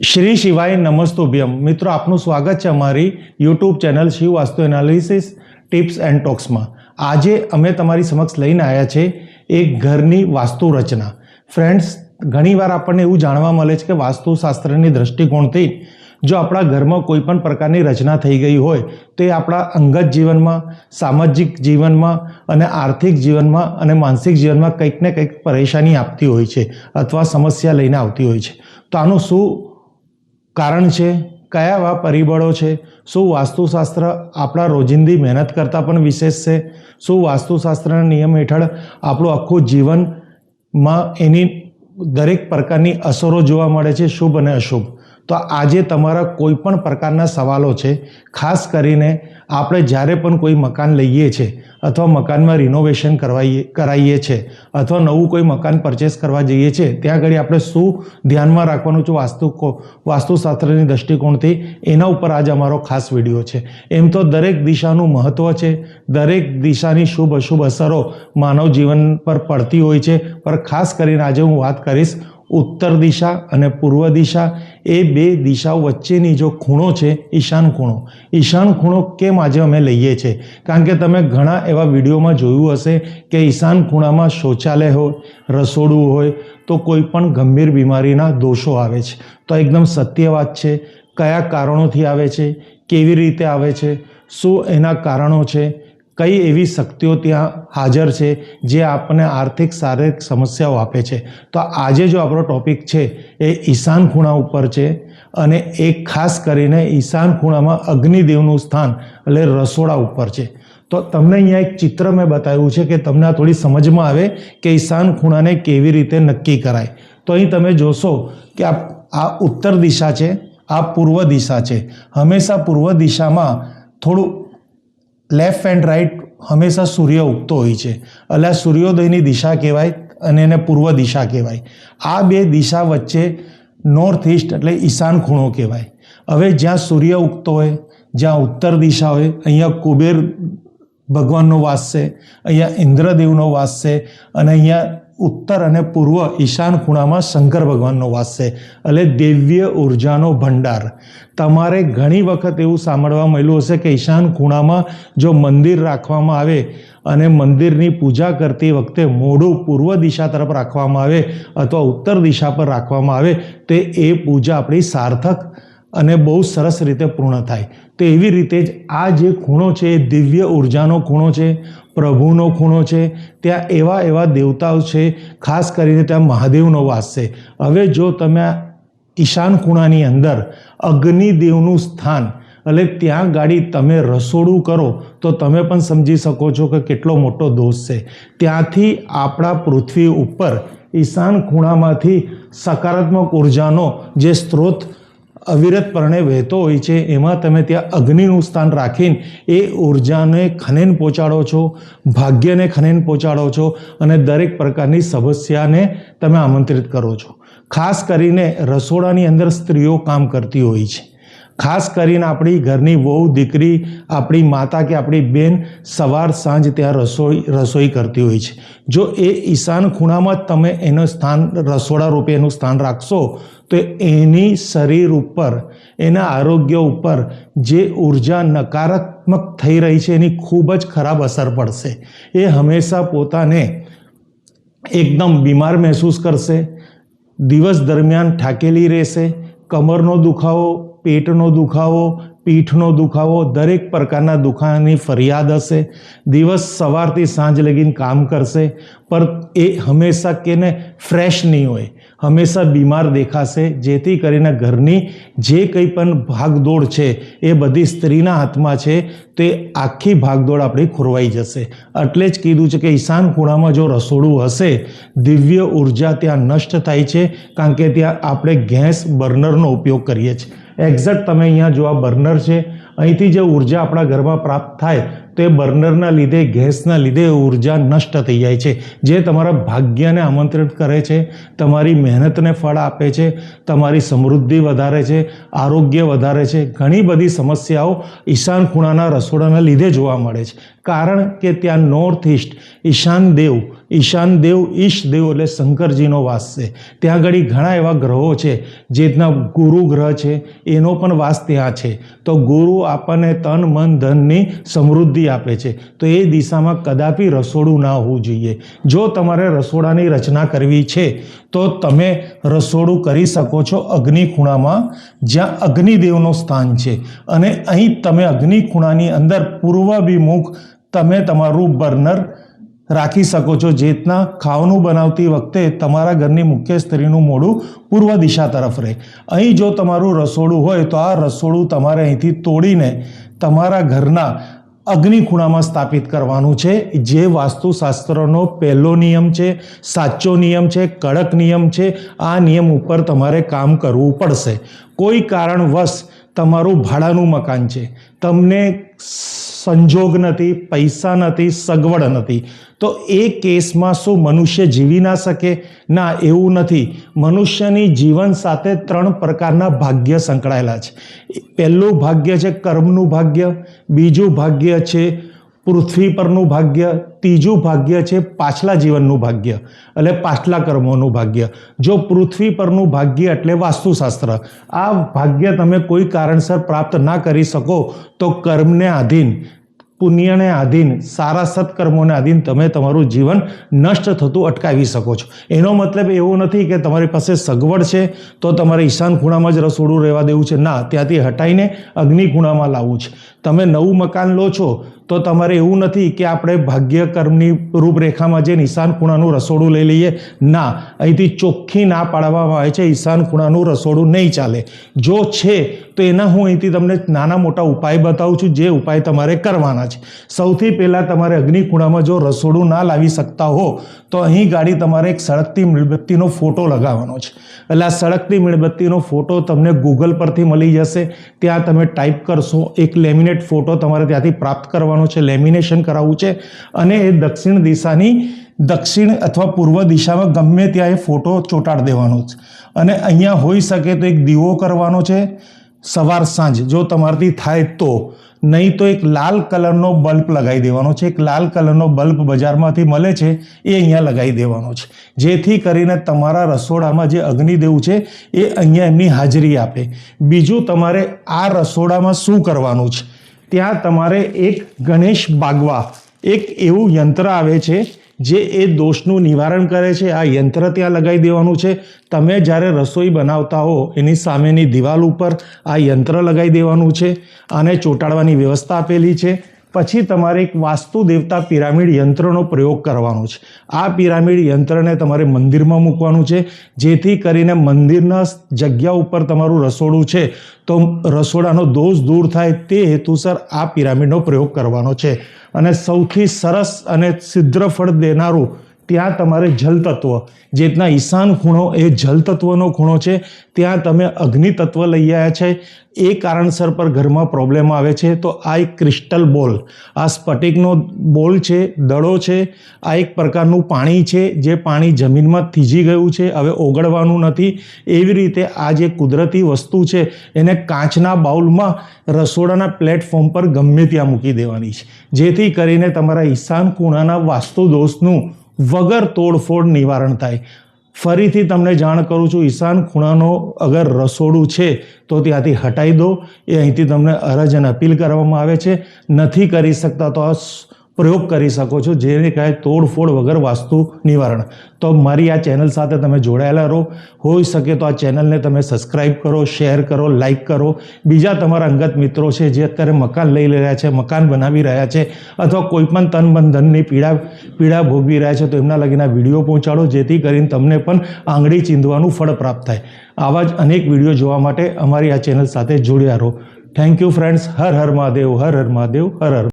શ્રી શિવાય નમસ્તુભ્યમ. મિત્રો, આપનું સ્વાગત છે અમારી YouTube channel Shiv Vastu analysis tips and ટોક્સમાં. આજે અમે તમારી સમક્ષ લઈને આવ્યા છે એક ઘરની વાસ્તુ રચના. ફ્રેન્ડ્સ, ઘણીવાર આપણને એવું જાણવા મળે છે કે વાસ્તુશાસ્ત્રની દૃષ્ટિકોણથી જો આપણા ઘરમાં કોઈ પણ પ્રકારની રચના થઈ ગઈ હોય, તો એ આપણા અંગત જીવનમાં, સામાજિક જીવનમાં અને આર્થિક જીવનમાં અને માનસિક જીવનમાં કંઈક ને કંઈક પરેશાની આપતી હોય છે અથવા સમસ્યા લઈને આવતી હોય છે. તો આનું શું કારણ છે? કયા એવા પરિબળો છે? શું વાસ્તુશાસ્ત્ર આપણા રોજિંદી મહેનત કરતાં પણ વિશેષ છે? શું વાસ્તુશાસ્ત્રના નિયમ હેઠળ આપણું આખું જીવનમાં એની દરેક પ્રકારની અસરો જોવા મળે છે? શુભ અને અશુભ. તો આજે તમારા કોઈ પણ પ્રકારના સવાલો છે, ખાસ કરીને આપણે જ્યારે પણ કોઈ મકાન લઈએ છીએ અથવા મકાનમાં રિનોવેશન કરવાઈએ કરાવીએ છીએ અથવા નવું કોઈ મકાન પરચેસ કરવા જઈએ છીએ ત્યાં આગળ આપણે શું ધ્યાનમાં રાખવાનું છે વાસ્તુ વાસ્તુશાસ્ત્રની દૃષ્ટિકોણથી એના ઉપર આજે અમારો ખાસ વીડિયો છે. એમ તો દરેક દિશાનું મહત્ત્વ છે, દરેક દિશાની શુભ અશુભ અસરો માનવ જીવન પર પડતી હોય છે પણ ખાસ કરીને આજે હું વાત કરીશ ઉત્તર દિશા અને પૂર્વ દિશા, એ બે દિશાઓ વચ્ચેની જો ખૂણો છે, ઈશાન ખૂણો. ઈશાન ખૂણો કેમ આજે અમે લઈએ છીએ કારણ કે તમે ઘણા એવા વિડીયોમાં જોયું હશે કે ઈશાન ખૂણામાં શૌચાલય હોય, રસોડું હોય, તો કોઈ પણ ગંભીર બીમારીના દોષો આવે છે. તો એકદમ સત્ય વાત છે, કયા કારણોથી આવે છે, કેવી રીતે આવે છે, શું એના કારણો છે કઈ એવી શક્તિઓ ત્યાં હાજર છે જે આપણને આર્થિક શારીરિક સમસ્યાઓ આપે છે? તો આજે જો આપણો ટોપિક છે એ ઈશાન ખૂણા ઉપર છે અને એ ખાસ કરીને ઈશાન ખૂણામાં અગ્નિદેવનું સ્થાન એટલે રસોડા ઉપર છે. તો તમને અહીંયા એક ચિત્ર મેં બતાવ્યું છે કે તમને આ થોડી સમજમાં આવે કે ઈશાન ખૂણાને કેવી રીતે નક્કી કરાય. તો અહીં તમે જોશો કે આ આ ઉત્તર દિશા છે, આ પૂર્વ દિશા છે. હંમેશા પૂર્વ દિશામાં થોડું લેફ્ટ એન્ડ રાઈટ હંમેશા સૂર્ય ઉગતો હોય છે. એટલે સૂર્યોદયની દિશા કહેવાય અને એને પૂર્વ દિશા કહેવાય. આ બે દિશા વચ્ચે નોર્થ ઇસ્ટ એટલે ઈશાન ખૂણો કહેવાય. હવે જ્યાં સૂર્ય ઉગતો હોય, જ્યાં ઉત્તર દિશા હોય, અહીંયા કુબેર ભગવાનનો વાસ છે, અહીંયા ઇન્દ્રદેવનો વાસ છે અને અહીંયા ઉત્તર અને પૂર્વ ઈશાન ખૂણામાં શંકર ભગવાનનો વાસ છે એટલે દિવ્ય ઉર્જાનો ભંડાર. તમારે ઘણી વખત એવું સાંભળવા મળ્યું હશે કે ઈશાન ખૂણામાં જો મંદિર રાખવામાં આવે અને મંદિરની પૂજા કરતી વખતે મોઢું પૂર્વ દિશા તરફ રાખવામાં આવે અથવા ઉત્તર દિશા પર રાખવામાં આવે, તો એ પૂજા આપણી સાર્થક અને બહુ સરસ રીતે પૂર્ણ થાય. તો એવી રીતે જ આ જે ખૂણો છે, એ દિવ્ય ઉર્જાનો ખૂણો છે. પ્રભુનો ખૂણો છે, ત્યાં એવા એવા દેવતાઓ છે, ખાસ કરીને ત્યાં મહાદેવનો વાસ છે. હવે જો તમે ઈશાન ખૂણાની અંદર અગ્નિદેવનું સ્થાન, એટલે ત્યાં ગાડી તમે રસોડું કરો, તો તમે પણ સમજી શકો છો કે કેટલો મોટો દોષ છે. ત્યાંથી આપણા પૃથ્વી ઉપર ઈશાન ખૂણામાંથી સકારાત્મક ઉર્જાનો જે સ્ત્રોત અવિરતપણે વહેતો હોય છે. એમાં તમે ત્યાં અગ્નિનું સ્થાન રાખીને એ ઉર્જાને ખનેન પહોંચાડો છો, ભાગ્યને ખનેન પહોંચાડો છો અને દરેક પ્રકારની સમસ્યાને તમે આમંત્રિત કરો છો. ખાસ કરીને રસોડાની અંદર સ્ત્રીઓ કામ કરતી હોય છે. ખાસ કરીને આપણી ઘરની વહુ, દીકરી, આપણી માતા કે આપણી બેન સવાર સાંજ ત્યાં રસોઈ રસોઈ કરતી હોય છે. જો એ ઈશાન ખૂણામાં જ તમે એનું સ્થાન, રસોડા રૂપે એનું સ્થાન રાખશો તો એની શરીર ઉપર, એના આરોગ્ય ઉપર જે ઊર્જા નકારાત્મક થઈ રહી છે, એની ખૂબ જ ખરાબ અસર પડશે. એ હંમેશા પોતાને એકદમ બીમાર મહેસૂસ કરશે. દિવસ દરમિયાન થાકેલી રહેશે. કમરનો દુખાવો, પેટનો દુખાવો, પીઠનો દુખાવો, દરેક પ્રકારના દુખાવાની ફરિયાદ હશે. દિવસ સવારથી સાંજ લગીને કામ કરશે. પર એ હંમેશા કેને ફ્રેશ નહીં હોય. હંમેશા બીમાર દેખાશે, જેથી કરીને ઘરની જે કંઈ પણ ભાગદોડ છે, એ બધી સ્ત્રીના હાથમાં છે, તે આખી ભાગદોડ આપણી ખોરવાઈ જશે. એટલે જ કીધું છે કે ઈશાન ખૂણામાં જો રસોડું હશે, દિવ્ય ઊર્જા ત્યાં નષ્ટ થાય છે, કારણ કે ત્યાં આપણે ગેસ બર્નરનો ઉપયોગ કરીએ છીએ. એક્ઝેક્ટ તમે અહીંયા જો આ બર્નર છે અહીંથી જે ઊર્જા આપણા ઘરમાં પ્રાપ્ત થાય તો એ બર્નરના લીધે, ગેસના લીધે ઊર્જા નષ્ટ થઈ જાય છે. જે તમારા ભાગ્યને આમંત્રિત કરે છે, તમારી મહેનતને ફળ આપે છે, તમારી સમૃદ્ધિ વધારે છે, આરોગ્ય વધારે છે, ઘણી બધી સમસ્યાઓ ઈશાન ખૂણાના રસોડાના લીધે જોવા મળે છે. કારણ કે ત્યાં નોર્થ ઇસ્ટ ઈશાન દેવ ઈશાન દેવ, ઈશ દેવ એટલે શંકરજીનો વાસ છે. ત્યાં આગળ ઘણા એવા ગ્રહો છે, જે રીતના ગુરુ ગ્રહ છે, એનો પણ વાસ ત્યાં છે. તો ગુરુ આપણને તન, મન, ધનની સમૃદ્ધિ આપે છે. તો એ દિશામાં કદાપી રસોડું ના હોવું જોઈએ. જો તમારે રસોડાની રચના કરવી છે, તો તમે રસોડું કરી શકો છો અગ્નિ ખૂણામાં જ્યાં અગ્નિદેવનું સ્થાન છે. અને અહીં તમે અગ્નિ ખૂણાની અંદર પૂર્વાભિમુખ, તમે તમારું બર્નર રાખી શકો છો. જે રીતના ખાવાનું બનાવતી વખતે તમારા ઘરની મુખ્ય સ્ત્રીનું મોઢું પૂર્વ દિશા તરફ રહે. અહીં જો તમારું રસોડું હોય તો આ રસોડું તમારે અહીંથી તોડીને તમારા ઘરના અગ્નિ ખૂણામાં સ્થાપિત કરવાનું છે. જે વાસ્તુશાસ્ત્રનો પહેલો નિયમ છે, સાચો નિયમ છે, કડક નિયમ છે, આ નિયમ ઉપર તમારે કામ કરવું પડશે. કોઈ કારણવશ તમારું ભાડાનું મકાન છે. તમને સંજોગ નથી, પૈસા નથી, સગવડ નથી. તો એ કેસમાં શું મનુષ્ય જીવી ના શકે? ના, એવું નથી. મનુષ્યની જીવન સાથે ત્રણ પ્રકારના ભાગ્ય સંકળાયેલા છે. પહેલું ભાગ્ય છે કર્મનું ભાગ્ય, બીજું ભાગ્ય છે પૃથ્વી પરનું ભાગ્ય, ત્રીજું ભાગ્ય છે પાછલા જીવનનું ભાગ્ય એટલે પાછલા કર્મોનું ભાગ્ય. જો પૃથ્વી પરનું ભાગ્ય એટલે વાસ્તુશાસ્ત્ર. આ ભાગ્ય તમે કોઈ કારણસર પ્રાપ્ત ના કરી શકો તો કર્મને આધીન. પુણ્યને આધીન, સારા સત્કર્મોને આધીન તમે તમારું જીવન નષ્ટ થતું અટકાવી શકો છો. એનો મતલબ એવો નથી કે તમારી પાસે સગવડ છે, તો તમારે ઈશાન ખૂણામાં જ રસોડું રહેવા દેવું છે. ના, ત્યાંથી હટાઈને અગ્નિ ખૂણામાં લાવવું છે. તમે નવું મકાન લો છો, તો તમારે એવું નથી કે આપણે ભાગ્ય કર્મની રૂપરેખામાં જે ઈશાન ખૂણાનું રસોડું લઈ લઈએ. ના, અહીંથી ચોખ્ખી ના પાડવામાં આવે છે, ઈશાન ખૂણાનું રસોડું નહીં ચાલે. જો છે, તો એના હું અહીંથી તમને નાના મોટા ઉપાય બતાવું છું, જે ઉપાય તમારે કરવાના છે સૌથી પહેલાં તમારે અગ્નિકુણામાં જો રસોડું ના લાવી શકતા હો, તો અહીં ગાડી તમારે એક સળગતી મીણબત્તીનો ફોટો લગાવવાનો છે. એટલે આ સળગતી મીણબત્તીનો ફોટો તમને ગૂગલ પરથી મળી જશે. ત્યાં તમે ટાઈપ કરશો, એક લેમિનેટ ફોટો તમારે ત્યાંથી પ્રાપ્ત કરવાનો છે, લેમિનેશન કરાવવું છે. અને એ દક્ષિણ દિશાની દક્ષિણ અથવા પૂર્વ દિશામાં ગમે ત્યાં એ ફોટો ચોંટાડી દેવાનો છે. અને અહીંયા હોઈ શકે તો એક દીવો કરવાનો છે, સવાર સાંજ. જો તમારાથી થાય તો નહીં તો એક લાલ કલરનો બલ્બ લગાવી દેવાનો છે. એક લાલ કલરનો બલ્બ બજારમાંથી મળે છે, એ અહીંયા લગાવી દેવાનો છે. જેથી કરીને તમારા રસોડામાં જે અગ્નિદેવ છે, એ અહીંયા એમની હાજરી આપે. બીજું તમારે આ રસોડામાં શું કરવાનું છે? ત્યાં તમારે એક ગણેશ બાગવા, એક એવું યંત્ર આવે છે જે એ દોષનું નિવારણ કરે છે, આ યંત્ર ત્યાં લગાવી દેવાનું છે. તમે જ્યારે રસોઈ બનાવતા હો, એની સામેની દિવાલ ઉપર આ યંત્ર લગાવી દેવાનું છે. આને ચોંટાડવાની વ્યવસ્થા આપેલી છે. પછી તમારે એક વાસ્તુ દેવતા પિરામિડ યંત્રનો પ્રયોગ કરવાનો છે. આ પિરામિડ યંત્રને તમારે મંદિરમાં મૂકવાનું છે. જેથી કરીને મંદિરના જગ્યા ઉપર તમારું રસોડું છે. તો રસોડાનો દોષ દૂર થાય તે હેતુસર આ પિરામિડનો પ્રયોગ કરવાનો છે. અને સૌથી સરસ અને સિદ્ધ ફળ દેનારું ત્યાં તમારે જલતત્વ. જેટના ઈશાન ખૂણો એ જલતત્વનો ખૂણો છે, ત્યાં તમે અગ્નિ તત્વ લઈ આવ્યા છે. એ કારણસર પર ઘરમાં પ્રોબ્લેમ આવે છે. તો આ એક ક્રિસ્ટલ બોલ આ સ્ફટિકનો બોલ છે, દડો છે. આ એક પ્રકારનું પાણી છે, જે પાણી જમીનમાં થીજી ગયું છે. હવે ઓગળવાનું નથી. એવી રીતે આ જે કુદરતી વસ્તુ છે, એને કાચના બાઉલમાં રસોડાના પ્લેટફોર્મ પર ગમે ત્યાં મૂકી દેવાની છે. જેથી કરીને તમારા ઈશાન ખૂણાના વાસ્તુ દોષનું વગર તોડફોડ નિવારણ થાય. ફરીથી તમને જાણ કરું છું, ઈશાન ખૂણાનો અગર રસોડું છે, તો ત્યાંથી હટાવી દો. એ અહીંથી તમને અરજ અને અપીલ કરવામાં આવે છે. નથી કરી શકતા તો આ પ્રયોગ કરી શકો છો. જેને કહે તોડફોડ વગર વાસ્તુ નિવારણ. તો મારી આ ચેનલ સાથે તમે જોડાયેલા રહો. હોઈ શકે તો આ ચેનલને તમે સબસ્ક્રાઇબ કરો, શેર કરો, લાઇક કરો. બીજા તમારા અંગત મિત્રો છે જે અત્યારે મકાન લઈ રહ્યા છે, મકાન બનાવી રહ્યા છે, અથવા કોઈ પણ તન બંધનની પીડા પીડા ભોગવી રહ્યા છે, તો એમના લગીના વીડિયો પહોંચાડો. જેથી કરીને તમને પણ આંગળી ચીંધવાનું ફળ પ્રાપ્ત થાય. આવા જ અનેક વીડિયો જોવા માટે અમારી આ ચેનલ સાથે જોડ્યા રહો. Thank you friends Har Har Mahadev, Har Har Mahadev, Har Har